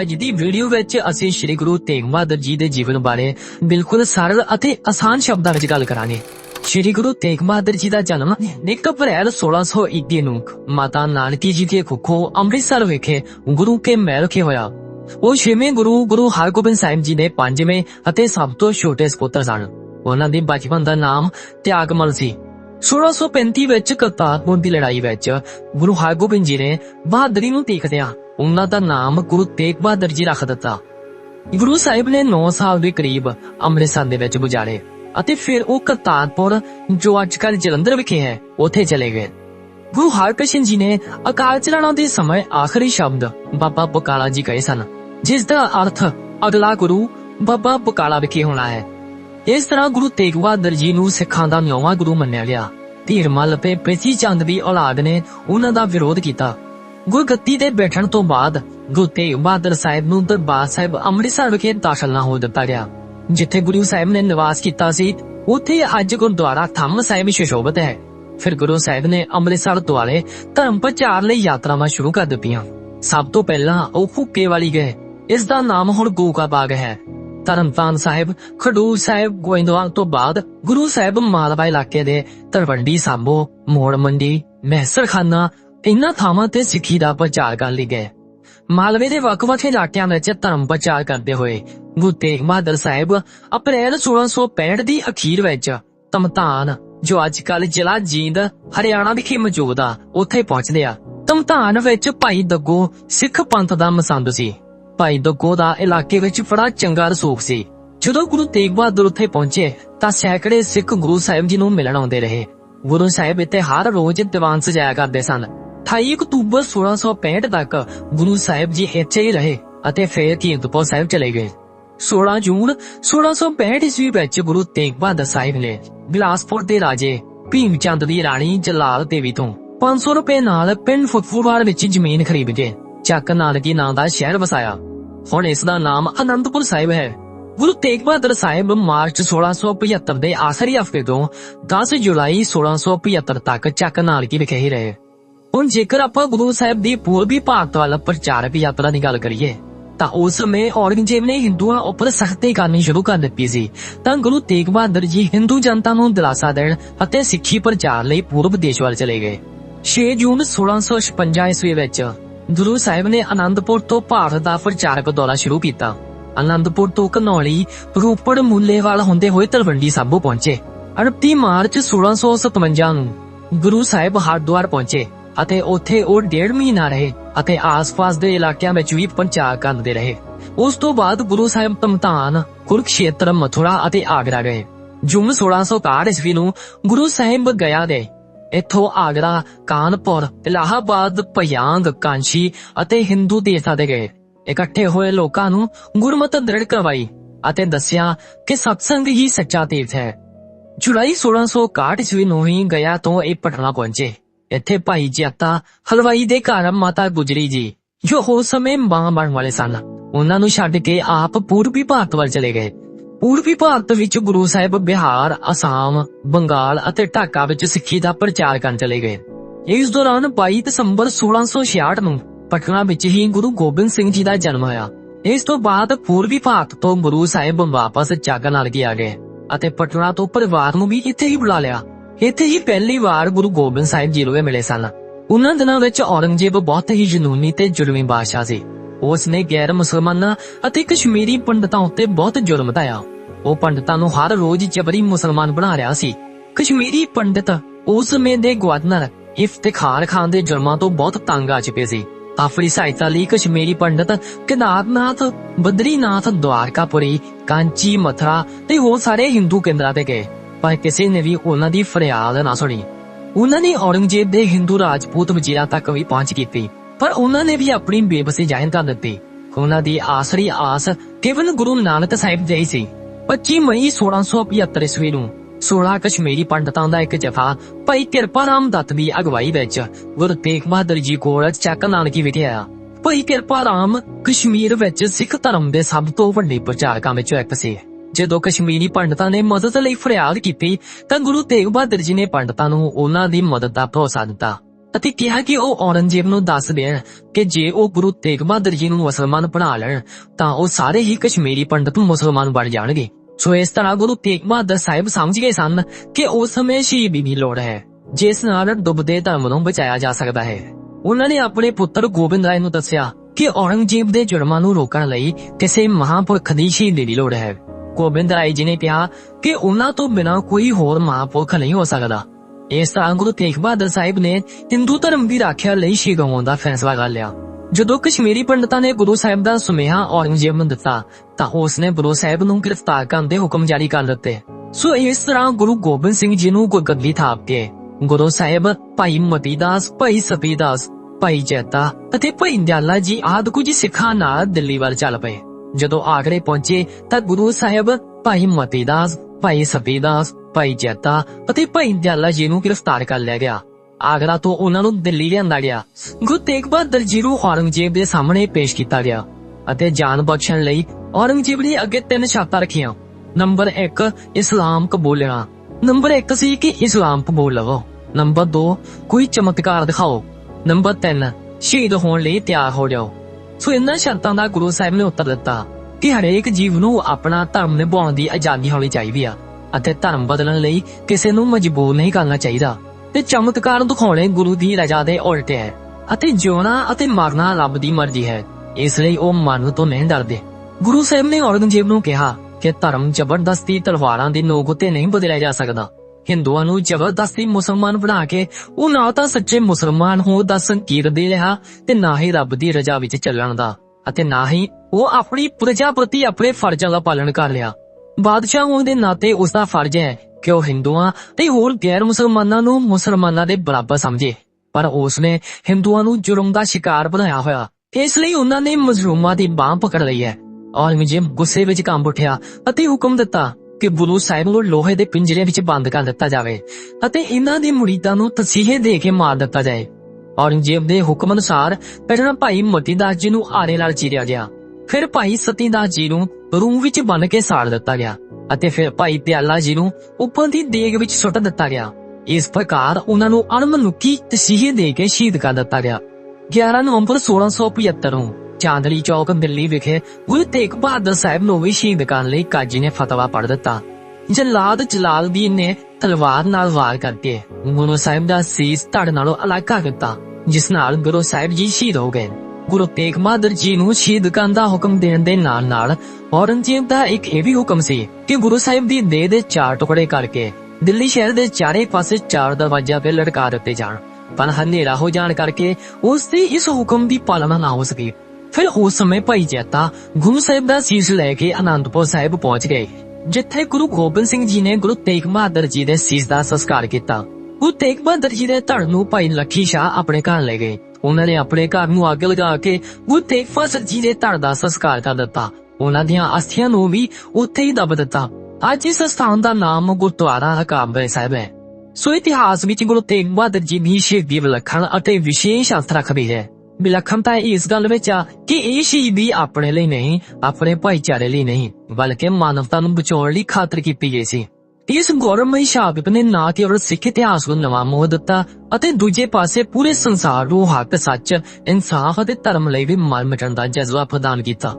ਅੱਜ ਦੀ ਵੀਡੀਓ ਵਿੱਚ ਅਸੀਂ ਸ੍ਰੀ ਗੁਰੂ ਤੇਗ ਬਹਾਦਰ ਜੀ ਦੇ ਜੀਵਨ ਬਾਰੇ ਬਿਲਕੁਲ ਸਰਲ ਅਤੇ ਆਸਾਨ ਸ਼ਬਦਾਂ ਵਿੱਚ ਗੱਲ ਕਰਾਂਗੇ। ਸ੍ਰੀ ਗੁਰੂ ਤੇਗ ਬਹਾਦਰ ਜੀ ਦਾ ਜਨਮ 1 ਅਪ੍ਰੈਲ 1621 ਨੂੰ ਮਾਤਾ ਨਾਨਕੀ ਜੀ ਦੇ ਕੁੱਖੋਂ ਅੰਮ੍ਰਿਤਸਰ ਵਿਖੇ ਗੁਰੂ ਕੇ ਮਹਿਲ ਵਿਖੇ ਹੋਇਆ। ਉਹ ਛੇਵੇਂ ਗੁਰੂ ਗੁਰੂ ਹਰਗੋਬਿੰਦ ਸਾਹਿਬ ਜੀ ਦੇ ਪੰਜਵੇਂ ਅਤੇ ਸਭ ਤੋਂ ਛੋਟੇ ਸਪੁੱਤਰ ਸਨ। ਉਹਨਾਂ ਦੇ ਬਚਪਨ ਦਾ ਨਾਮ ਤਿਆਗਮਲ ਸੀ। 1635 ਵਿੱਚ ਕਰਤਾਰਪੁਰ ਦੀ ਲੜਾਈ ਵਿੱਚ ਗੁਰੂ ਹਰਗੋਬਿੰਦ ਜੀ ਨੇ ਬਹਾਦਰੀ ਨੂੰ ਦੇਖਦਿਆਂ ਉਹਨਾਂ ਦਾ ਨਾਮ ਗੁਰੂ ਤੇਗ ਬਹਾਦਰ ਜੀ ਰੱਖ ਦਿੱਤਾ। ਗੁਰੂ ਸਾਹਿਬ ਨੇ 9 ਸਾਲ ਦੇ ਕਰੀਬ ਅੰਮ੍ਰਿਤਸਰ ਦੇ ਵਿੱਚ ਗੁਜ਼ਾਰੇ ਅਤੇ ਫਿਰ ਉਹ ਕਰਤਾਰਪੁਰ, ਜੋ ਅੱਜਕੱਲ ਜਲੰਧਰ ਵਿਖੇ ਹੈ, ਉੱਥੇ ਚਲੇ ਗਏ। ਗੁਰੂ ਹਰਕ੍ਰਿਸ਼ਨ ਜੀ ਨੇ ਅਕਾਲ ਚਲਾਣਾ ਦੇ ਸਮੇਂ ਆਖਰੀ ਸ਼ਬਦ ਬਾਬਾ ਬਕਾਲਾ ਜੀ ਕਹੇ ਸਨ, ਜਿਸ ਦਾ ਅਰਥ ਅਗਲਾ ਗੁਰੂ ਬਾਬਾ ਬਕਾਲਾ ਵਿਖੇ ਹੋਣਾ ਹੈ। ਇਸ ਤਰ੍ਹਾਂ ਗੁਰੂ ਤੇਗ ਬਹਾਦਰ ਜੀ ਨੂੰ ਸਿੱਖਾਂ ਦਾ ਨੌਵਾਂ ਗੁਰੂ ਮੰਨਿਆ ਗਿਆ। ਧੀਰਮਲ ਤੇ ਪ੍ਰਿਥੀ ਚੰਦ ਦੀ ਔਲਾਦ ਨੇ ਉਹਨਾਂ ਦਾ ਵਿਰੋਧ ਕੀਤਾ। ਗੁਰਗੱਦੀ ਤੇ ਬੈਠਣ ਤੋਂ ਬਾਅਦ ਗੁਰੂ ਬਹਾਦਰ ਸਾਹਿਬ ਨੂੰ ਦਰਬਾਰ ਸਾਹਿਬ ਅੰਮ੍ਰਿਤਸਰ ਵਿਖੇ ਦਾਖਲ ਨਾ ਹੋ ਦਿੱਤਾ ਗਿਆ। ਜਿੱਥੇ ਗੁਰੂ ਸਾਹਿਬ ਨੇ ਨਿਵਾਸ ਕੀਤਾ ਸੀ, ਉੱਥੇ ਅੱਜ ਗੁਰਦੁਆਰਾ ਥੰਮ ਸਾਹਿਬ ਸ਼ੋਭਤ ਹੈ। ਫਿਰ ਗੁਰੂ ਸਾਹਿਬ ਨੇ ਅੰਮ੍ਰਿਤਸਰ ਦੁਆਲੇ ਧਰਮ ਪ੍ਰਚਾਰ ਲਈ ਯਾਤਰਾਵਾਂ ਸ਼ੁਰੂ ਕਰ ਦਿੱਤੀਆਂ। ਸਭ ਤੋਂ ਪਹਿਲਾਂ ਉਹ ਹੁੱਕੇ ਵਾਲੀ ਗਏ। ਇਸ ਦਾ ਨਾਮ ਹੁਣ ਗੋਕਾ ਬਾਗ ਹੈ। ਤਰਨਤਾਰਨ ਸਾਹਿਬ, ਖਡੂਰ ਸਾਹਿਬ, ਗੋਇੰਦਵਾਲ ਤੋਂ ਬਾਅਦ ਗੁਰੂ ਸਾਹਿਬ ਮਾਲਵਾ ਇਲਾਕੇ ਦੇ ਤਰਵੰਡੀ ਸਾਬੋ, ਮੋੜ ਮੰਡੀ ਮਹਿਸਰਖਾਨਾ ਇਨ੍ਹਾਂ ਥਾਵਾਂ ਤੇ ਸਿੱਖੀ ਦਾ ਪ੍ਰਚਾਰ ਕਰਨ ਲਈ ਗਏ। ਮਾਲਵੇ ਦੇ ਵੱਖ-ਵੱਖ ਇਲਾਕਿਆਂ ਵਿੱਚ ਧਰਮ ਪ੍ਰਚਾਰ ਕਰਦੇ ਹੋਏ ਗੁਰੂ ਤੇਗ ਬਹਾਦਰ ਸਾਹਿਬ ਅਪ੍ਰੈਲ 1665 ਦੀ ਅਖੀਰ ਵਿੱਚ ਤਮਤਾਨ ਜੋ ਅੱਜ-ਕੱਲ ਜ਼ਿਲ੍ਹਾ ਜੀਂਦ, ਹਰਿਆਣਾ ਵਿਖੇ ਮੌਜੂਦ ਆ, ਉੱਥੇ ਪਹੁੰਚਦੇ ਆ। ਤਮਤਾਨ ਵਿੱਚ ਭਾਈ ਦੱਗੋ ਸਿੱਖ ਪੰਥ ਦਾ ਮਸੰਦ ਸੀ। ਭਾਈ ਦੱਗੋ ਦਾ ਇਲਾਕੇ ਵਿੱਚ ਬੜਾ ਚੰਗਾ ਰਸੂਖ ਸੀ। ਜਦੋਂ ਗੁਰੂ ਤੇਗ ਬਹਾਦਰ ਉੱਥੇ ਪਹੁੰਚੇ, ਤਾਂ ਸੈਂਕੜੇ ਸਿੱਖ ਗੁਰੂ ਸਾਹਿਬ ਜੀ ਨੂੰ ਮਿਲਣ ਆਉਂਦੇ ਰਹੇ। ਗੁਰੂ ਸਾਹਿਬ ਇੱਥੇ ਹਰ ਰੋਜ਼ ਦੀਵਾਨ ਸਜਾਇਆ ਕਰਦੇ ਸਨ। 28 ਅਕਤੂਬਰ 1665 ਤੱਕ ਗੁਰੂ ਸਾਹਿਬ ਜੀ ਇੱਥੇ ਹੀ ਰਹੇ ਅਤੇ ਫਿਰ ਕੀਰਤਪੁਰ ਸਾਹਿਬ ਚਲੇ ਗਏ। 16 ਜੂਨ 1665 ਈਸਵੀ ਵਿੱਚ ਗੁਰੂ ਤੇਗ ਬਹਾਦਰ ਸਾਹਿਬ ਨੇ ਬਿਲਾਸਪੁਰ ਦੇ ਰਾਜੇ ਭੀਮ ਚੰਦ ਦੀ ਰਾਣੀ ਜਲਾਲ ਦੇਵੀ ਤੋਂ 500 ਰੁਪਏ ਨਾਲ ਪਿੰਡ ਫੁੱਫੂਵਾਲ ਵਿੱਚ ਜ਼ਮੀਨ ਖਰੀਦ ਕੇ ਚੱਕ ਨਾਨਕੀ ਨਾਂ ਦਾ ਸ਼ਹਿਰ ਵਸਾਇਆ। ਹੁਣ ਇਸ ਦਾ ਨਾਮ ਅਨੰਦਪੁਰ ਸਾਹਿਬ ਹੈ। ਗੁਰੂ ਤੇਗ ਬਹਾਦਰ ਸਾਹਿਬ ਮਾਰਚ 1675 ਦੇ ਆਖਰੀ ਹਫ਼ਤੇ ਤੋਂ 10 ਜੁਲਾਈ 1675 ਤੱਕ ਚੱਕ ਨਾਨਕੀ ਵਿਖੇ ਹੀ ਰਹੇ। ਹੁਣ ਜੇਕਰ ਆਪਾਂ ਗੁਰੂ ਸਾਹਿਬ ਦੀ ਪੂਰਬੀ ਭਾਰਤ ਵੱਲ ਪ੍ਰਚਾਰਕ ਯਾਤਰਾ ਦੀ ਗੱਲ ਕਰੀਏ, ਤਾਂ ਉਸ ਸਮੇਂ ਔਰੰਗਜ਼ੇਬ ਨੇ ਹਿੰਦੂਆਂ ਉੱਪਰ ਸਖਤੀ ਕਰਨੀ ਸ਼ੁਰੂ ਕਰ ਦਿੱਤੀ ਸੀ। ਤਾਂ ਗੁਰੂ ਤੇਗ ਬਹਾਦਰ ਜੀ ਹਿੰਦੂ ਜਨਤਾ ਨੂੰ ਦਿਲਾਸਾ ਦੇਣ ਅਤੇ ਸਿੱਖੀ ਪ੍ਰਚਾਰ ਲਈ ਪੂਰਬ ਦੇਸ਼ ਵੱਲ ਚਲੇ ਗਏ। 6 ਜੂਨ 1656 ਈਸਵੀ ਵਿੱਚ ਗੁਰੂ ਸਾਹਿਬ ਨੇ ਆਨੰਦਪੁਰ ਤੋਂ ਭਾਰਤ ਦਾ ਪ੍ਰਚਾਰਕ ਦੌਰਾ ਸ਼ੁਰੂ ਕੀਤਾ। ਆਨੰਦਪੁਰ ਤੋਂ ਘਨੌਲੀ, ਰੂਪੜ, ਮੁੱਲੇਵਾਲ ਹੁੰਦੇ ਹੋਏ ਤਲਵੰਡੀ ਸਾਬੋ ਪਹੁੰਚੇ। 38 ਮਾਰਚ 1657 ਨੂੰ ਗੁਰੂ ਸਾਹਿਬ ਹਰਿਦੁਆਰ ਪਹੁੰਚੇ। ਅਤੇ ਉੱਥੇ ਉਹ ਡੇਢ ਮਹੀਨਾ ਰਹੇ ਅਤੇ ਆਸ-ਪਾਸ ਦੇ ਇਲਾਕਿਆਂ ਵਿੱਚ ਵੀ ਪ੍ਰਚਾਰ ਕਰਦੇ ਰਹੇ। ਉਸ ਤੋਂ ਬਾਅਦ ਗੁਰੂ ਸਾਹਿਬ ਤਮਤਾਨ ਕੁਰਕਸ਼ੇਤਰ, ਮਥੁਰਾ ਅਤੇ ਆਗਰਾ ਗਏ। ਜੂਨ 1661 ਈਸਵੀ ਨੂੰ ਗੁਰੂ ਸਾਹਿਬ ਗਿਆ ਦੇ। ਇੱਥੋਂ ਆਗਰਾ, ਕਾਨਪੁਰ, ਇਲਾਹਾਬਾਦ, ਭਯਾਂਗ, ਕਾਂਸ਼ੀ ਅਤੇ ਹਿੰਦੂ ਦੇਸ਼ਾਂ ਦੇ ਗਏ। ਇਕੱਠੇ ਹੋਏ ਲੋਕਾਂ ਨੂੰ ਗੁਰਮਤਿ ਦ੍ਰਿੜ ਕਰਵਾਈ ਅਤੇ ਦੱਸਿਆ ਕਿ ਸਤਸੰਗ ਹੀ ਸੱਚਾ ਤੀਰਥ ਹੈ। ਜੁਲਾਈ 1661 ਈਸਵੀ ਨੂੰ ਹੀ ਗਿਆ ਤੋਂ ਇਹ ਪਟਨਾ ਪਹੁੰਚੇ। ਇੱਥੇ ਭਾਈ ਜਿਆਤਾ ਹਲਵਾਈ ਦੇ ਘਰ ਮਾਤਾ ਗੁਜਰੀ ਜੀ, ਜੋ ਉਸ ਸਮੇਂ ਮਾਂ ਬਣ ਵਾਲੇ ਸਨ। ਉਹਨਾਂ ਨੂੰ ਛੱਡ ਕੇ ਆਪ ਪੂਰਬੀ ਭਾਰਤ ਵੱਲ ਚਲੇ ਗਏ। ਪੂਰਬੀ ਭਾਰਤ ਵਿੱਚ ਗੁਰੂ ਸਾਹਿਬ ਬਿਹਾਰ, ਅਸਾਮ, ਬੰਗਾਲ ਅਤੇ ਢਾਕਾ ਵਿੱਚ ਸਿੱਖੀ ਦਾ ਪ੍ਰਚਾਰ ਕਰਨ ਚਲੇ ਗਏ। ਇਸ ਦੌਰਾਨ 22 ਦਸੰਬਰ 1666 ਨੂੰ ਪਟਨਾ ਵਿੱਚ ਹੀ ਗੁਰੂ ਗੋਬਿੰਦ ਸਿੰਘ ਜੀ ਦਾ ਜਨਮ ਹੋਇਆ। ਇਸ ਤੋਂ ਬਾਅਦ ਪੂਰਬੀ ਭਾਰਤ ਤੋਂ ਗੁਰੂ ਸਾਹਿਬ ਵਾਪਸ ਚਾਗਾ ਨਾਲ ਆ ਗਏ ਅਤੇ ਪਟਨਾ ਤੋਂ ਪਰਿਵਾਰ ਨੂੰ ਵੀ ਇੱਥੇ ਹੀ ਬੁਲਾ ਲਿਆ। ਇੱਥੇ ਹੀ ਪਹਿਲੀ ਵਾਰ ਗੁਰੂ ਗੋਬਿੰਦ ਸਾਹਿਬ ਜੀ ਨੂੰ ਮਿਲੇ ਸਨ। ਉਹਨਾਂ ਦਿਨਾਂ ਵਿੱਚ ਔਰੰਗਜ਼ੇਬ ਬਹੁਤ ਹੀ ਜਨੂਨੀ ਤੇ ਜ਼ੁਲਮੀ ਬਾਦਸ਼ਾਹ ਸੀ। ਉਸ ਨੇ ਗੈਰ ਮੁਸਲਮਾਨਾਂ ਅਤੇ ਕਸ਼ਮੀਰੀ ਪੰਡਤਾਂ ਉੱਤੇ ਬਹੁਤ ਜ਼ੁਲਮ ਢਾਇਆ ਉਹ ਪੰਡਤਾਂ ਨੂੰ ਹਰ ਰੋਜ਼ ਜਬਰੀ ਮੁਸਲਮਾਨ ਬਣਾ ਰਿਹਾ ਸੀ। ਕਸ਼ਮੀਰੀ ਪੰਡਤ ਉਸ ਸਮੇਂ ਦੇ ਗਵਰਨਰ ਇਫਤਿਖਾਰ ਖਾਨ ਦੇ ਜ਼ੁਲਮਾਂ ਤੋਂ ਬਹੁਤ ਤੰਗ ਆ ਚੁੱਕੇ ਸੀ। ਆਪਣੀ ਸਹਾਇਤਾ ਲਈ ਕਸ਼ਮੀਰੀ ਪੰਡਤ ਕੇਦਾਰਨਾਥ, ਬਦਰੀਨਾਥ, ਦਵਾਰਕਾਪੁਰੀ, ਕਾਂਚੀ, ਮਥਰਾ ਤੇ ਹੋਰ ਸਾਰੇ ਹਿੰਦੂ ਕੇਂਦਰਾਂ ਤੇ ਗਏ। ਪਰ ਕਿਸੇ ਨੇ ਵੀ ਉਹਨਾਂ ਦੀ ਫਰਿਆਦ ਨਾ ਸੁਣੀ। ਉਹਨਾਂ ਨੇ ਔਰੰਗਜ਼ੇਬ ਦੇ ਹਿੰਦੂ ਰਾਜਪੂਤ ਵਜ਼ੀਰਾਂ ਤੱਕ ਵੀ ਪਹੁੰਚ ਕੀਤੀ, ਪਰ ਉਹਨਾਂ ਨੇ ਵੀ ਆਪਣੀ ਬੇਬਸੀ ਜ਼ਾਹਿਰ ਕਰ ਦਿੱਤੀ। ਉਹਨਾਂ ਦੀ ਆਸਰੀ ਆਸ ਕੇਵਲ ਗੁਰੂ ਨਾਨਕ ਸਾਹਿਬ ਦੇ ਹੀ ਸੀ। 25 ਮਈ 1675 ਈਸਵੀ ਨੂੰ 16 ਕਸ਼ਮੀਰੀ ਪੰਡਤਾਂ ਦਾ ਇੱਕ ਜਫ਼ਾ ਭਾਈ ਕਿਰਪਾ ਰਾਮ ਦੱਤ ਦੀ ਅਗਵਾਈ ਵਿੱਚ ਗੁਰੂ ਤੇਗ ਬਹਾਦਰ ਜੀ ਕੋਲ ਚੱਕ ਨਾਨਕੀ ਵਿਖੇ ਆਇਆ। ਭਾਈ ਕਿਰਪਾ ਰਾਮ ਕਸ਼ਮੀਰ ਵਿੱਚ ਸਿੱਖ ਧਰਮ ਦੇ ਸਭ ਤੋਂ ਵੱਡੇ ਪ੍ਰਚਾਰਕਾਂ ਵਿੱਚੋਂ ਇੱਕ ਸੀ। ਜਦੋਂ ਕਸ਼ਮੀਰੀ ਪੰਡਤਾਂ ਨੇ ਮਦਦ ਲਈ ਫਰਿਆਦ ਕੀਤੀ, ਤਾਂ ਗੁਰੂ ਤੇਗ ਬਹਾਦਰ ਜੀ ਨੇ ਪੰਡਤਾਂ ਨੂੰ ਉਹਨਾਂ ਦੀ ਮਦਦ ਦਾ ਭਰੋਸਾ ਦਿੱਤਾ ਅਤੇ ਕਿਹਾ ਕਿ ਉਹ ਔਰੰਗਜ਼ੇਬ ਨੂੰ ਦੱਸ ਦੇਣ ਕਿ ਜੇ ਉਹ ਗੁਰੂ ਤੇਗ ਬਹਾਦਰ ਜੀ ਨੂੰ ਮੁਸਲਮਾਨ ਬਣਾ ਲੈਣ, ਤਾਂ ਉਹ ਸਾਰੇ ਹੀ ਕਸ਼ਮੀਰੀ ਪੰਡਤ ਮੁਸਲਮਾਨ ਬਣ ਜਾਣਗੇ। ਸੋ ਇਸ ਤਰ੍ਹਾਂ ਗੁਰੂ ਤੇਗ ਬਹਾਦਰ ਸਾਹਿਬ ਸਮਝ ਗਏ ਸਨ ਕਿ ਉਸ ਸਮੇਂ ਸ਼ਹੀਦੀ ਦੀ ਲੋੜ ਹੈ, ਜਿਸ ਨਾਲ ਡੁੱਬਦੇ ਧਰਮ ਨੂੰ ਬਚਾਇਆ ਜਾ ਸਕਦਾ ਹੈ। ਉਹਨਾਂ ਨੇ ਆਪਣੇ ਪੁੱਤਰ ਗੋਬਿੰਦ ਰਾਏ ਨੂੰ ਦੱਸਿਆ ਕਿ ਔਰੰਗਜ਼ੇਬ ਦੇ ਜੁਰਮਾਂ ਨੂੰ ਰੋਕਣ ਲਈ ਕਿਸੇ ਮਹਾਂਪੁਰਖ ਦੀ ਸ਼ਹੀਦੀ ਦੀ ਲੋੜ ਹੈ। ਗੋਬਿੰਦ ਰਾਏ ਜੀ ਨੇ ਕਿਹਾ ਕਿ ਉਹਨਾਂ ਤੋਂ ਬਿਨਾਂ ਕੋਈ ਹੋਰ ਮਹਾਂਪੁਰਖ ਨਹੀਂ ਹੋ ਸਕਦਾ। ਇਸ ਤਰ੍ਹਾਂ ਗੁਰੂ ਤੇਗ ਬਹਾਦਰ ਸਾਹਿਬ ਨੇ ਹਿੰਦੂ ਧਰਮ ਦੀ ਰੱਖਿਆ ਲਈ ਸ਼ਹੀਦ ਹੋਣ ਦਾ ਫੈਸਲਾ ਕਰ ਲਿਆ। ਜਦੋਂ ਕਸ਼ਮੀਰੀ ਪੰਡਤਾਂ ਨੇ ਗੁਰੂ ਸਾਹਿਬ ਦਾ ਸੁਨੇਹਾ ਔਰੰਗਜ਼ੇਬ ਨੂੰ ਦਿੱਤਾ, ਤਾਂ ਉਸ ਨੇ ਗੁਰੂ ਸਾਹਿਬ ਨੂੰ ਗ੍ਰਿਫਤਾਰ ਕਰਨ ਦੇ ਹੁਕਮ ਜਾਰੀ ਕਰ ਦਿੱਤੇ। ਸੋ ਇਸ ਤਰ੍ਹਾਂ ਗੁਰੂ ਗੋਬਿੰਦ ਸਿੰਘ ਜੀ ਨੂੰ ਗੁਰਗੱਦੀ ਥਾਪ ਕੇ ਗੁਰੂ ਸਾਹਿਬ, ਭਾਈ ਮਤੀਦਾਸ, ਭਾਈ ਸਪੀਦਾਸ ਭਾਈ ਜੈਤਾ ਅਤੇ ਭਾਈ ਦਿਆਲਾ ਜੀ ਆਦਿ ਕੁਝ ਸਿੱਖਾਂ ਨਾਲ ਦਿੱਲੀ ਵੱਲ ਚੱਲ ਪਏ। ਜਦੋਂ ਆਗਰੇ ਪਹੁੰਚੇ ਤਾਂ ਗੁਰੂ ਸਾਹਿਬ ਭਾਈ ਮਤੀਦਾਸ ਭਾਈ ਸਪੀਦਾਸ ਭਾਈ ਜੈਤਾ ਅਤੇ ਭਾਈ ਦਿਆਲਾ ਜੀ ਨੂੰ ਗ੍ਰਿਫਤਾਰ ਕਰ ਲਿਆ ਗਿਆ। ਆਗਰਾ ਤੋਂ ਉਹਨਾਂ ਨੂੰ ਦਿੱਲੀ ਲਿਆਂਦਾ ਗਿਆ। ਗੁਰੂ ਤੇਗ ਬਹਾਦਰ ਜੀ ਨੂੰ ਔਰੰਗਜ਼ੇਬ ਦੇ ਸਾਹਮਣੇ ਪੇਸ਼ ਕੀਤਾ ਗਿਆ ਅਤੇ ਜਾਨ ਬਖਸ਼ਣ ਲਈ ਔਰੰਗਜ਼ੇਬ ਨੇ ਅੱਗੇ ਤਿੰਨ ਸ਼ਰਤਾਂ ਰੱਖੀਆਂ। ਨੰਬਰ 1 ਇਸਲਾਮ ਕਬੂਲਣਾ ਨੰਬਰ 1 ਸੀ ਕਿ ਇਸਲਾਮ ਕਬੂਲ ਲਵੋ। ਨੰਬਰ 2 ਕੋਈ ਚਮਤਕਾਰ ਦਿਖਾਓ। ਨੰਬਰ 3 ਸ਼ਹੀਦ ਹੋਣ ਲਈ ਤਿਆਰ ਹੋ ਜਾਓ। ਸੋ ਇਹਨਾਂ ਸ਼ਰਤਾਂ ਦਾ ਗੁਰੂ ਸਾਹਿਬ ਨੇ ਉੱਤਰ ਦਿੱਤਾ ਕਿ ਹਰੇਕ ਜੀਵ ਨੂੰ ਆਪਣਾ ਧਰਮ ਨਿਭਾਉਣ ਦੀ ਆਜ਼ਾਦੀ ਹੋਣੀ ਚਾਹੀਦੀ ਆ ਅਤੇ ਧਰਮ ਬਦਲਣ ਲਈ ਕਿਸੇ ਨੂੰ ਮਜਬੂਰ ਨਹੀਂ ਕਰਨਾ ਚਾਹੀਦਾ ਤੇ ਚਮਤਕਾਰ ਦਿਖਾਉਣੇ ਗੁਰੂ ਦੀ ਰਜ਼ਾ ਦੇ ਉਲਟ ਹੈ ਅਤੇ ਜਿਉਣਾ ਅਤੇ ਮਰਨਾ ਰੱਬ ਦੀ ਮਰਜ਼ੀ ਹੈ। ਇਸ ਲਈ ਉਹ ਮਰਨ ਤੋਂ ਨਹੀਂ ਡਰਦੇ। ਗੁਰੂ ਸਾਹਿਬ ਨੇ ਔਰੰਗਜ਼ੇਬ ਨੂੰ ਕਿਹਾ ਕਿ ਧਰਮ ਜ਼ਬਰਦਸਤੀ ਤਲਵਾਰਾਂ ਦੀ ਨੋਕ ਉਤੇ ਨਹੀਂ ਬਦਲਿਆ ਜਾ ਸਕਦਾ। ਹਿੰਦੂਆਂ ਨੂੰ ਜ਼ਬਰਦਸਤੀ ਮੁਸਲਮਾਨ ਬਣਾ ਕੇ, ਉਹ ਨਾ ਤਾਂ ਸੱਚੇ ਮੁਸਲਮਾਨ ਹੋ ਦਾ ਸੰਕੀਰ ਦੇ ਰਿਹਾ ਤੇ ਨਾ ਹੀ ਰੱਬ ਦੀ ਰਜ਼ਾ ਵਿੱਚ ਚੱਲਣ ਦਾ, ਅਤੇ ਨਾ ਹੀ ਉਹ ਆਪਣੀ ਪ੍ਰਜਾ ਪ੍ਰਤੀ ਆਪਣੇ ਫਰਜ਼ਾਂ ਦਾ ਪਾਲਣ ਕਰ ਲਿਆ ਬਾਦਸ਼ਾਹ ਹੋਣ ਦੇ ਨਾਤੇ ਉਸ ਦਾ ਫਰਜ਼ ਹੈ ਕਿ ਉਹ ਹਿੰਦੂਆਂ ਤੇ ਹੋਰ ਗੈਰ ਮੁਸਲਮਾਨਾਂ ਨੂੰ ਮੁਸਲਮਾਨਾਂ ਦੇ ਬਰਾਬਰ ਸਮਝੇ। ਪਰ ਉਸ ਨੇ ਹਿੰਦੂਆਂ ਨੂੰ ਜੁਰਮ ਦਾ ਸ਼ਿਕਾਰ ਬਣਾਇਆ ਹੋਇਆ। ਇਸ ਲਈ ਉਹਨਾਂ ਨੇ ਮਜ਼ਲੂਮਾਂ ਦੀ ਬਾਹ ਪਕੜ ਲਈ ਹੈ। ਔਰੰਗਜ਼ੇਬ ਗੁੱਸੇ ਵਿੱਚ ਕੰਬ ਉੱਠਿਆ ਅਤੇ ਹੁਕਮ ਦਿੱਤਾ ਕਿ ਗੁਰੂ ਸਾਹਿਬ ਨੂੰ ਲੋਹੇ ਦੇ ਪਿੰਜਰੇ ਵਿੱਚ ਬੰਦ ਕਰ ਦਿੱਤਾ ਜਾਵੇ ਅਤੇ ਇਹਨਾਂ ਦੇ ਮੁਰੀਦਾਂ ਨੂੰ ਤਸੀਹੇ ਦੇ ਕੇ ਮਾਰ ਦਿੱਤਾ ਜਾਏ। ਔਰੰਗਜ਼ੇਬ ਦੇ ਹੁਕਮ ਅਨੁਸਾਰ ਪਹਿਲਾਂ ਭਾਈ ਮਤੀਦਾਸ ਜੀ ਨੂੰ ਆਰੇ ਨਾਲ ਚੀਰਿਆ ਗਿਆ। ਫਿਰ ਭਾਈ ਸਤੀਦਾਸ ਜੀ ਨੂੰ ਰੂਮ ਵਿੱਚ ਬੰਨ ਕੇ ਸਾੜ ਦਿੱਤਾ ਗਿਆ ਅਤੇ ਫਿਰ ਭਾਈ ਦਿਆਲਾ ਜੀ ਨੂੰ ਉੱਪਰ ਦੀ ਦੇਗ ਵਿੱਚ ਸੁੱਟ ਦਿੱਤਾ ਗਿਆ। ਇਸ ਪ੍ਰਕਾਰ ਉਹਨਾਂ ਨੂੰ ਅਣਮਨੁੱਖੀ ਤਸੀਹੇ ਦੇ ਕੇ ਸ਼ਹੀਦ ਕਰ ਦਿੱਤਾ ਗਿਆ। 11 ਨਵੰਬਰ 1675 ਨੂੰ ਚਾਂਦਲੀ ਚੌਕ ਦਿੱਲੀ ਵਿਖੇ ਗੁਰੂ ਤੇਗ ਬਹਾਦਰ ਸਾਹਿਬ ਨੂੰ ਵੀ ਸ਼ਹੀਦ ਕਰਨ ਲਈ ਕਾਜੀ ਨੇ ਫਤਵਾ ਪੜ ਦਿੱਤਾ। ਜਲਾਦ ਜਲਾਲਦੀਨ ਨੇ ਤਲਵਾਰ ਨਾਲ ਵਾਰ ਕਰਕੇ ਗੁਰੂ ਸਾਹਿਬ ਦਾ ਸੀਸ ਧੜ ਨਾਲੋਂ ਅਲੱਗ ਕਰ ਦਿੱਤਾ, ਜਿਸ ਨਾਲ ਗੁਰੂ ਸਾਹਿਬ ਜੀ ਸ਼ਹੀਦ ਹੋ ਗਏ। ਗੁਰੂ ਤੇਗ ਬਹਾਦਰ ਜੀ ਨੂੰ ਸ਼ਹੀਦ ਕਰਨ ਦਾ ਹੁਕਮ ਦੇਣ ਦੇ ਨਾਲ ਨਾਲ ਔਰੰਗਜ਼ੇਬ ਦਾ ਇੱਕ ਇਹ ਵੀ ਹੁਕਮ ਸੀ ਕਿ ਗੁਰੂ ਸਾਹਿਬ ਦੀ ਦੇਹ ਦੇ ਚਾਰ ਟੁਕੜੇ ਕਰਕੇ ਦਿੱਲੀ ਸ਼ਹਿਰ ਦੇ ਚਾਰੇ ਪਾਸੇ ਚਾਰ ਦਰਵਾਜ਼ਿਆਂ ਤੇ ਲਟਕਾ ਦਿੱਤੇ ਜਾਣ, ਪਰ ਹਨੇਰਾ ਹੋ ਜਾਣ ਕਰਕੇ ਉਸ ਦੇ ਇਸ ਹੁਕਮ ਦੀ ਪਾਲਣਾ ਨਾ ਹੋ ਸਕੀ। ਫਿਰ ਉਸ ਸਮੇਂ ਭਾਈ ਜੈਤਾ ਗੁਰੂ ਸਾਹਿਬ ਦਾ ਸੀਸ ਲੈ ਕੇ ਅਨੰਦਪੁਰ ਸਾਹਿਬ ਪਹੁੰਚ ਗਏ ਜਿੱਥੇ ਗੁਰੂ ਗੋਬਿੰਦ ਸਿੰਘ ਜੀ ਨੇ ਗੁਰੂ ਤੇਗ ਬਹਾਦਰ ਜੀ ਦੇ ਸੀਸ ਦਾ ਸੰਸਕਾਰ ਕੀਤਾ ਗੁਰੂ ਤੇਗ ਬਹਾਦਰ ਜੀ ਦੇ ਧੜ ਨੂੰ ਭਾਈ ਲੱਖੀ ਸ਼ਾਹ ਆਪਣੇ ਘਰ ਲੈ ਗਏ ਉਹਨਾਂ ਨੇ ਆਪਣੇ ਘਰ ਨੂੰ ਅੱਗ ਲਗਾ ਕੇ ਗੁਰੂ ਤੇਗ ਬਹਾਦਰ ਜੀ ਦੇ ਧੜ ਦਾ ਸੰਸਕਾਰ ਕਰ ਦਿੱਤਾ ਉਹਨਾਂ ਦੀਆਂ ਅਸਥੀਆਂ ਨੂੰ ਵੀ ਉੱਥੇ ਹੀ ਦਬ ਦਿੱਤਾ ਅੱਜ ਇਸ ਸਥਾਨ ਦਾ ਨਾਮ ਗੁਰਦੁਆਰਾ ਹਕਾਬੇ ਸਾਹਿਬ ਹੈ ਸੋ ਇਤਿਹਾਸ ਵਿੱਚ ਗੁਰੂ ਤੇਗ ਬਹਾਦਰ ਜੀ ਦੀ ਸ਼ਹੀਦੀ ਵਿਲੱਖਣ ਅਤੇ ਵਿਸ਼ੇਸ਼ ਅਰਥ ਰੱਖਦੀ ਹੈ ਵਿਲੱਖਣਤਾ ਇਸ ਗੱਲ ਵਿੱਚ ਆ ਕਿ ਇਹ ਸ਼ਹੀਦੀ ਆਪਣੇ ਲਈ ਨਹੀਂ, ਆਪਣੇ ਭਾਈਚਾਰੇ ਲਈ ਨਹੀਂ, ਬਲਕਿ ਮਾਨਵਤਾ ਨੂੰ ਬਚਾਉਣ ਲਈ ਖਾਤਰ ਕੀਤੀ ਗਈ ਸੀ। ਇਸ ਗੌਰਵਮਈ ਸ਼ਹਾਦਤ ਨੇ ਨਾ ਕੇਵਲ ਸਿੱਖ ਇਤਿਹਾਸ ਨੂੰ ਨਵਾਂ ਮੋਹ ਦਿੱਤਾ ਅਤੇ ਦੂਜੇ ਪਾਸੇ ਪੂਰੇ ਸੰਸਾਰ ਨੂੰ ਹੱਕ, ਸੱਚ, ਇਨਸਾਫ ਅਤੇ ਧਰਮ ਲਈ ਵੀ ਮਰ ਮਿਟਣ ਦਾ ਜਜ਼ਬਾ ਪ੍ਰਦਾਨ ਕੀਤਾ।